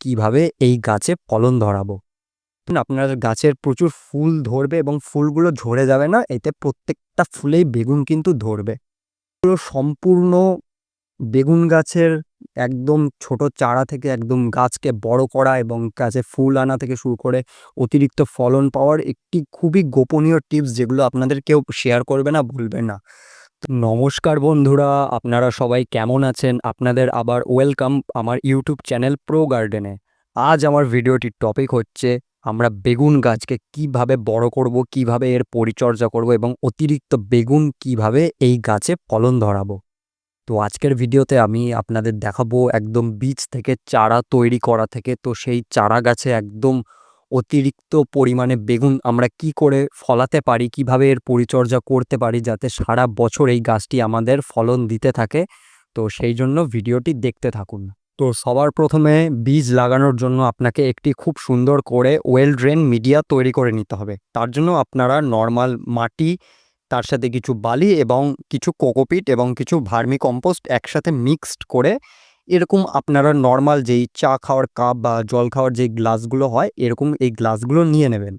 কীভাবে এই গাছে ফলন ধরাবো? আপনার গাছের প্রচুর ফুল ধরবে এবং ফুলগুলো ঝরে যাবে না, এতে প্রত্যেকটা ফুলেই বেগুন কিন্তু ধরবে। পুরো সম্পূর্ণ বেগুন গাছের একদম ছোট চারা থেকে একদম গাছকে বড় করা এবং গাছে ফুল আনা থেকে শুরু করে অতিরিক্ত ফলন পাওয়ার একটি খুবই গোপনীয় টিপস যেগুলো আপনাদের কেউ শেয়ার করবে না, ভুলবে না। নমস্কার বন্ধুরা, আপনারা সবাই কেমন আছেন? আপনাদের আবার ওয়েলকাম আমার ইউটিউব চ্যানেল প্রো গার্ডেনে। আজ আমার ভিডিওটির টপিক হচ্ছে, আমরা বেগুন গাছকে কীভাবে বড় করব, কীভাবে এর পরিচর্যা করব এবং অতিরিক্ত বেগুন কীভাবে এই গাছে ফলন ধরাবো। তো আজকের ভিডিওতে আমি আপনাদের দেখাবো একদম বীজ থেকে চারা তৈরি করা থেকে। তো সেই চারা গাছে একদম অতিরিক্ত পরিমাণে বেগুন আমরা কি করে ফলাতে পারি, কীভাবে এর পরিচর্যা করতে পারি যাতে সারা বছর এই গাছটি আমাদের ফলন দিতে থাকে? তো সেই জন্য ভিডিওটি দেখতে থাকুন। তো সবার প্রথমে বীজ লাগানোর জন্য আপনাকে একটি খুব সুন্দর করে ওয়েল ড্রেন মিডিয়া তৈরি করে নিতে হবে। তার জন্য আপনারা নর্মাল মাটি, তার সাথে কিছু বালি এবং কিছু কোকোপিট এবং কিছু ভার্মি কম্পোস্ট একসাথে মিক্সড করে এরকম আপনারা নর্মাল যেই চা খাওয়ার কাপ বা জল খাওয়ার যে গ্লাসগুলো হয়, এরকম এই গ্লাসগুলো নিয়ে নেবেন।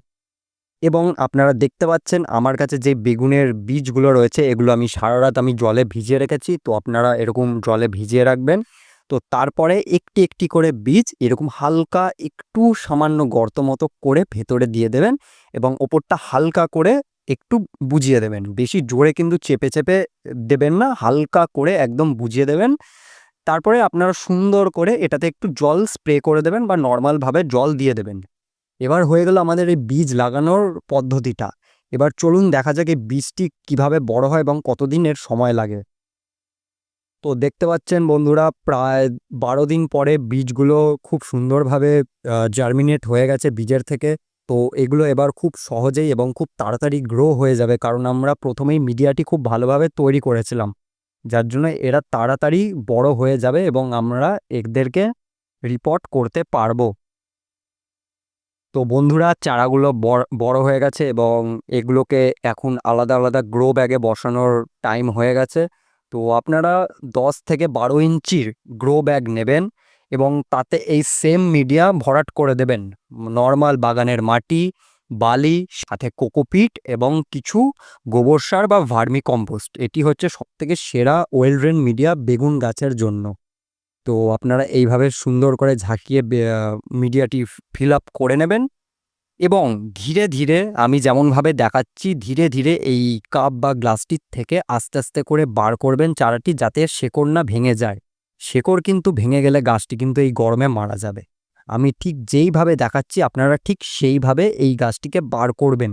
এবং আপনারা দেখতে পাচ্ছেন আমার কাছে যে বেগুনের বীজগুলো রয়েছে, এগুলো আমি সারা রাত আমি জলে ভিজিয়ে রেখেছি। তো আপনারা এরকম জলে ভিজিয়ে রাখবেন। তো তারপরে একটি একটি করে বীজ এরকম হালকা একটু সামান্য গর্ত মতো করে ভেতরে দিয়ে দেবেন এবং ওপরটা হালকা করে একটু বুঝিয়ে দেবেন। বেশি জোরে কিন্তু চেপে চেপে দেবেন না, হালকা করে একদম বুঝিয়ে দেবেন। তারপরে আপনারা সুন্দর করে এটাতে একটু জল স্প্রে করে দেবেন বা নর্মালভাবে জল দিয়ে দেবেন। এবার হয়ে গেল আমাদের এই বীজ লাগানোর পদ্ধতিটা। এবার চলুন দেখা যাক এই বীজটি কীভাবে বড় হয় এবং কতদিন এর সময় লাগে। তো দেখতে পাচ্ছেন বন্ধুরা, প্রায় বারো দিন পরে বীজগুলো খুব সুন্দরভাবে জার্মিনেট হয়ে গেছে বীজের থেকে। তো এগুলো এবার খুব সহজেই এবং খুব তাড়াতাড়ি গ্রো হয়ে যাবে কারণ আমরা প্রথমেই মিডিয়াটি খুব ভালোভাবে তৈরি করেছিলাম। যার জন্য এরা তাড়াতাড়ি বড় হয়ে যাবে এবং আমরা এদেরকে রিপোর্ট করতে পারব। তো বন্ধুরা, চারাগুলো বড় হয়ে গেছে এবং এগুলোকে এখন আলাদা আলাদা গ্রো ব্যাগে বসানোর টাইম হয়ে গেছে। তো আপনারা দশ থেকে বারো ইঞ্চির গ্রো ব্যাগ নেবেন এবং তাতে এই সেম মিডিয়া ভরাট করে দেবেন। নর্মাল বাগানের মাটি বালি, সাথে কোকোপিট এবং কিছু গোবর সার বা ভার্মি কম্পোস্ট এটি হচ্ছে সবথেকে সেরা ওয়েল ড্রেন মিডিয়া বেগুন গাছের জন্য। তো আপনারা এইভাবে সুন্দর করে ঝাঁকিয়ে মিডিয়াটি ফিল আপ করে নেবেন এবং ধীরে ধীরে আমি যেমনভাবে দেখাচ্ছি, ধীরে ধীরে এই কাপ বা গ্লাসটির থেকে আস্তে আস্তে করে বার করবেন চারাটি যাতে শেকড় না ভেঙে যায়। শেকড় কিন্তু ভেঙে গেলে গাছটি কিন্তু এই গরমে মারা যাবে। আমি ঠিক যেইভাবে দেখাচ্ছি, আপনারা ঠিক সেইভাবে এই গাছটিকে বার করবেন।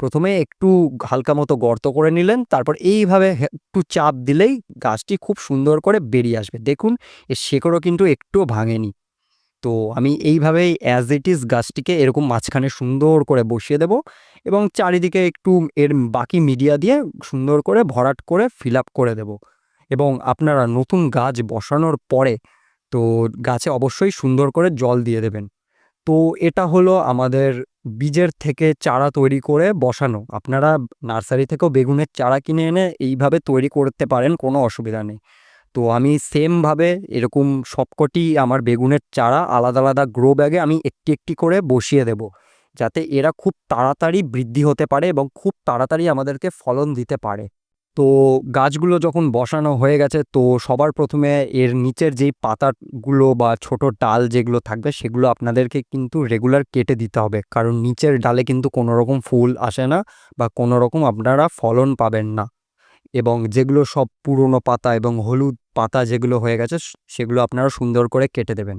প্রথমে একটু হালকা মতো গর্ত করে নিলেন, তারপর এইভাবে একটু চাপ দিলেই গাছটি খুব সুন্দর করে বেরিয়ে আসবে। দেখুন, এর শেকড়ও কিন্তু একটুও ভাঙেনি। তো আমি এইভাবেই অ্যাজ ইট ইজ গাছটিকে এরকম মাঝখানে সুন্দর করে বসিয়ে দেব এবং চারিদিকে একটু এর বাকি মিডিয়া দিয়ে সুন্দর করে ভরাট করে ফিল করে দেব। এবং আপনারা নতুন গাছ বসানোর পরে তো গাছে অবশ্যই সুন্দর করে জল দিয়ে দেবেন। তো এটা হলো আমাদের বীজের থেকে চারা তৈরি করে বসানো। আপনারা নার্সারি থেকেও বেগুনের চারা কিনে এনে এইভাবে তৈরি করতে পারেন, কোনো অসুবিধা নেই। তো আমি সেমভাবে এরকম সবকটি আমার বেগুনের চারা আলাদা আলাদা গ্রো ব্যাগে আমি একটি একটি করে বসিয়ে দেব। যাতে এরা খুব তাড়াতাড়ি বৃদ্ধি হতে পারে এবং খুব তাড়াতাড়ি আমাদেরকে ফলন দিতে পারে। তো গাছগুলো যখন বসানো হয়ে গেছে, তো সবার প্রথমে এর নিচের যেই পাতাগুলো বা ছোট ডাল যেগুলো থাকবে, সেগুলো আপনাদেরকে কিন্তু রেগুলার কেটে দিতে হবে। কারণ নিচের ডালে কিন্তু কোনো রকম ফুল আসে না বা কোনো রকম আপনারা ফলন পাবেন না। এবং যেগুলো সব পুরনো পাতা এবং হলুদ পাতা যেগুলো হয়ে গেছে, সেগুলো আপনারা সুন্দর করে কেটে দেবেন।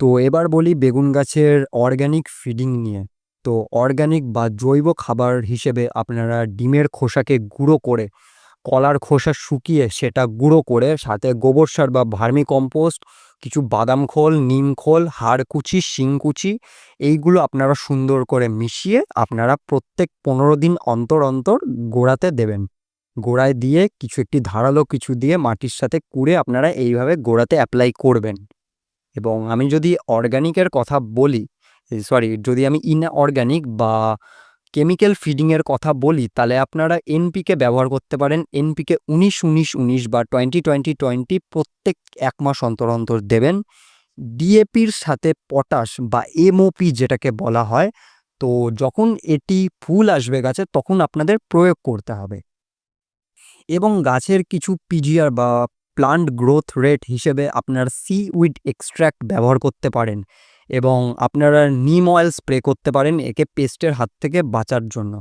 তো এবার বলি বেগুন গাছের অর্গ্যানিক ফিডিং নিয়ে। তো অর্গ্যানিক বা জৈব খাবার হিসেবে আপনারা ডিমের খোসাকে গুঁড়ো করে, কলার খোসা শুকিয়ে সেটা গুঁড়ো করে, সাথে গোবর সার বা ভার্মি কম্পোস্ট কিছু বাদাম খোল, নিম খোল হাড়কুচি শিংকুচি এইগুলো আপনারা সুন্দর করে মিশিয়ে আপনারা প্রত্যেক পনেরো দিন অন্তর অন্তর গোড়াতে দেবেন। গোড়ায় দিয়ে কিছু একটি ধারালো কিছু দিয়ে মাটির সাথে কুড়ে আপনারা এইভাবে গোড়াতে অ্যাপ্লাই করবেন। এবং আমি যদি অর্গ্যানিকের কথা বলি সরি, যদি আমি ইনঅর্গ্যানিক বা কেমিক্যাল ফিডিংয়ের কথা বলি, তাহলে আপনারা এনপিকে ব্যবহার করতে পারেন। এনপিকে উনিশ উনিশ উনিশ বা টোয়েন্টি টোয়েন্টি টোয়েন্টি প্রত্যেক এক মাস অন্তর অন্তর দেবেন। ডিএপির সাথে পটাশ বা এমওপি যেটাকে বলা হয়, তো যখন এটি ফুল আসবে গাছে, তখন আপনাদের প্রয়োগ করতে হবে। এবং গাছের কিছু পিজিআর বা প্লান্ট গ্রোথ রেট হিসেবে আপনার সি উইড এক্সট্র্যাক্ট ব্যবহার করতে পারেন। এবং আপনারা নিম অয়েল স্প্রে করতে পারেন একে পেস্টের হাত থেকে বাঁচার জন্য।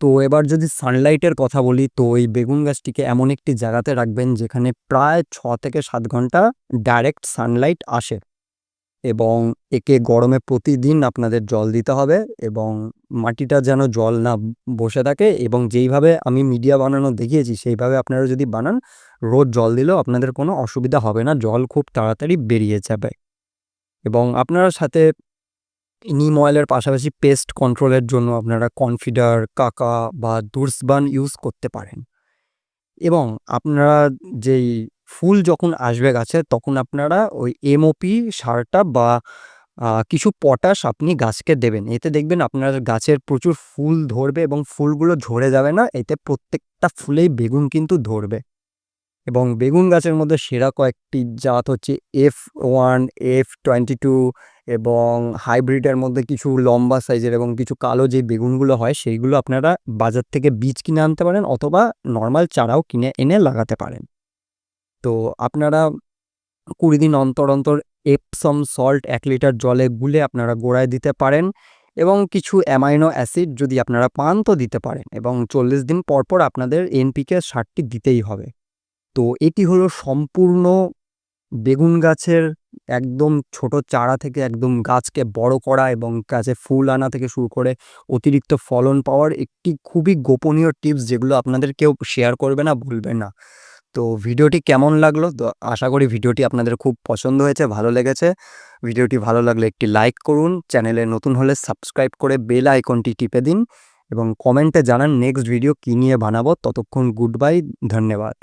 তো এবার যদি সানলাইটের কথা বলি, তো এই বেগুন গাছটিকে এমন একটি জায়গাতে রাখবেন যেখানে প্রায় ছ থেকে সাত ঘণ্টা ডাইরেক্ট সানলাইট আসে এবং একে গরমে প্রতিদিন আপনাদের জল দিতে হবে এবং মাটিটা যেন জল না বসে থাকে এবং যেইভাবে আমি মিডিয়া বানানো দেখিয়েছি, সেইভাবে আপনারা যদি বানান, রোজ জল দিলেও আপনাদের কোনো অসুবিধা হবে না, জল খুব তাড়াতাড়ি বেরিয়ে যাবে। এবং আপনারা সাথে নিম অয়েলের পাশাপাশি পেস্ট কন্ট্রোলের জন্য আপনারা কনফিডার, কাকা বা দুর্সবান ইউজ করতে পারেন। এবং আপনারা যেই ফুল যখন আসবে গাছে, তখন আপনারা ওই এমওপি সারটা বা কিছু পটাশ আপনি গাছকে দেবেন। এতে দেখবেন আপনার গাছের প্রচুর ফুল ধরবে এবং ফুলগুলো ঝরে যাবে না, এতে প্রত্যেকটা ফুলেই বেগুন কিন্তু ধরবে। এবং বেগুন গাছের মধ্যে সেরা কয়েকটি জাত হচ্ছে F one F twenty two এবং হাইব্রিডের মধ্যে কিছু লম্বা সাইজের এবং কিছু কালো যে বেগুনগুলো হয়, সেইগুলো আপনারা বাজার থেকে বীজ কিনে আনতে পারেন অথবা নর্মাল চারাও কিনে এনে লাগাতে পারেন। তো আপনারা কুড়ি দিন অন্তর অন্তর এপসম সল্ট এক লিটার জলে গুলে আপনারা গোড়ায় দিতে পারেন এবং কিছু অ্যামাইনো অ্যাসিড যদি আপনারা পান তো দিতে পারেন এবং চল্লিশ দিন পর পর আপনাদের এনপিকে সারটি দিতেই হবে। তো এটি হলো সম্পূর্ণ বেগুন গাছের একদম ছোট চারা থেকে একদম গাছকে বড় করা এবং গাছে ফুল আনা থেকে শুরু করে অতিরিক্ত ফলন পাওয়ার একটি খুবই গোপনীয় টিপস যেগুলো আপনাদের কেউ শেয়ার করবে না, ভুলবে না। তো ভিডিওটি কেমন লাগল? তো আশা করি ভিডিওটি আপনাদের খুব পছন্দ হয়েছে, ভালো লেগেছে। ভিডিওটি ভালো লাগলে একটি লাইক করুন, চ্যানেলে নতুন হলে সাবস্ক্রাইব করে বেল আইকনটি টিপে দিন এবং কমেন্টে জানান, নেক্সট ভিডিও কী নিয়ে বানাবো। ততক্ষণ গুড বাই, ধন্যবাদ।